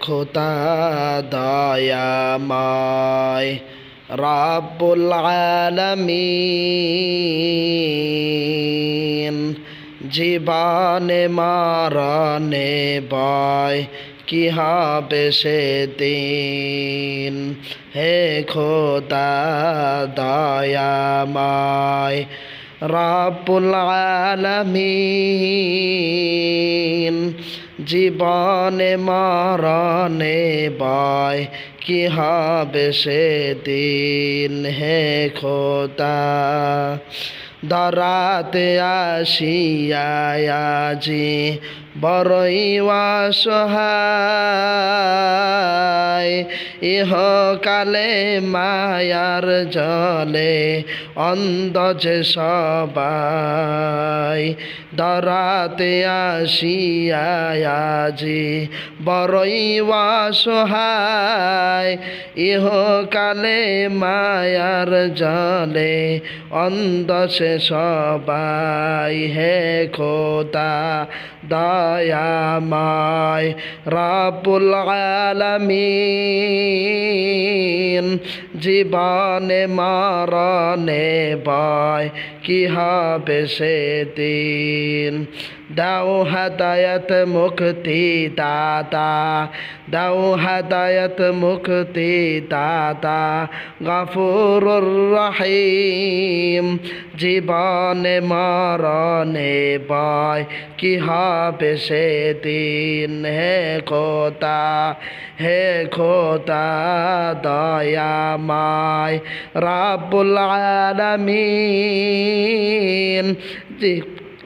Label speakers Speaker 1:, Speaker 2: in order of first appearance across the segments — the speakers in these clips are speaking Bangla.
Speaker 1: খোতা দয়াময় রাব্বুল আলামিন। জীবনে মারনে বয় কি হবে সেদিন? হে খোদা দয়াময় রাব্বুল আলামিন। জীবনে মারানে বাই কি হবে সেদিন হে খোদা? দরাতে আসিয়াজি বড়ই সহায় ইহ কালে মায়ার জলে অন্ধ যে সবাই। দরাতে আসিয়াজি বড়ই সহায় ইহ কালে মায়ার জলে অন্ধ সে সবাই। হে খোদা দয়াময় রাবুল আলামিন জীবনে মরণে বয় কি হবে সেদিন? দাও হাদায়ত মুক্তি দাতা দাও হাদায়ত মুক্তি দাতা গফুরুর রহিম। জীবনে মরণে বয় কি হবে সেদিন? হে খোতা হে খোতা দয়াময় রাব্বুল আলামিন।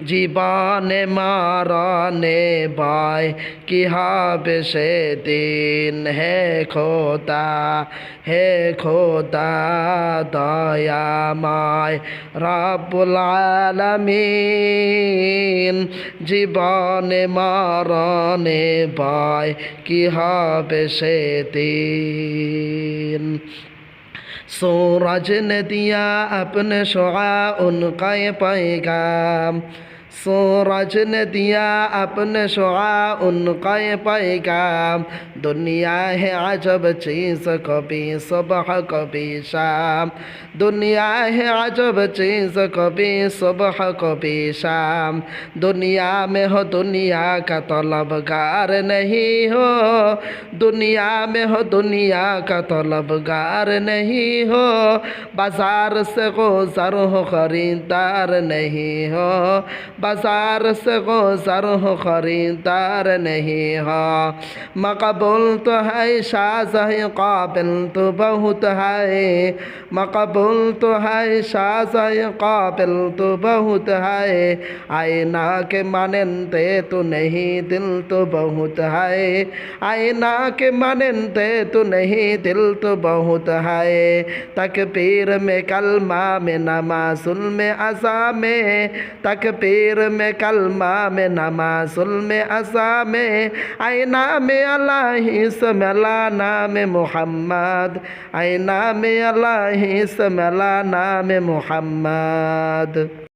Speaker 1: জীবনে মারনে বয় কি হবে সেদিন? হে খোদা হে খোদা দয়াময় রাবুল আলামিন। জীবনে মারনে বয় কি হবে সেদিন? سورج نے دیا اپنے شعا ان کا یہ پیغام۔ سورج نے دیا اپنے شعا ان کا پیغام۔ دنیا ہے عجب چیز، کبھی صبح، کبھی شام۔ دنیا ہے عجب چیز، کبھی صبح، کبھی شام۔ دنیا میں ہو دنیا کا طلبگار نہیں ہو۔ دنیا میں ہو دنیا کا طلبگار نہیں ہو۔ بازار سے گزر ہو، خریدار نہیں ہو۔ بازار سے گوزر ہوں خریدار نہیں ہاں مقبول تو ہے شاہ ہے قابل تو بہت ہے۔ مقبول تو ہے شاہ ہے قابل تو بہت ہے۔ آئینہ کے مانتے تو نہیں، دل تو بہت ہے۔ آئینہ کے مانتے تو نہیں، دل تو بہت ہے۔ تکبیر میں کلمہ میں، نماز میں عزا میں، تکبیر تقدیر میں کلمہ میں نماز میں عصا میں آئینہ میں اللہ سم اللہ نام محمد آئینہ میں اللہ سم اللہ نام محمد۔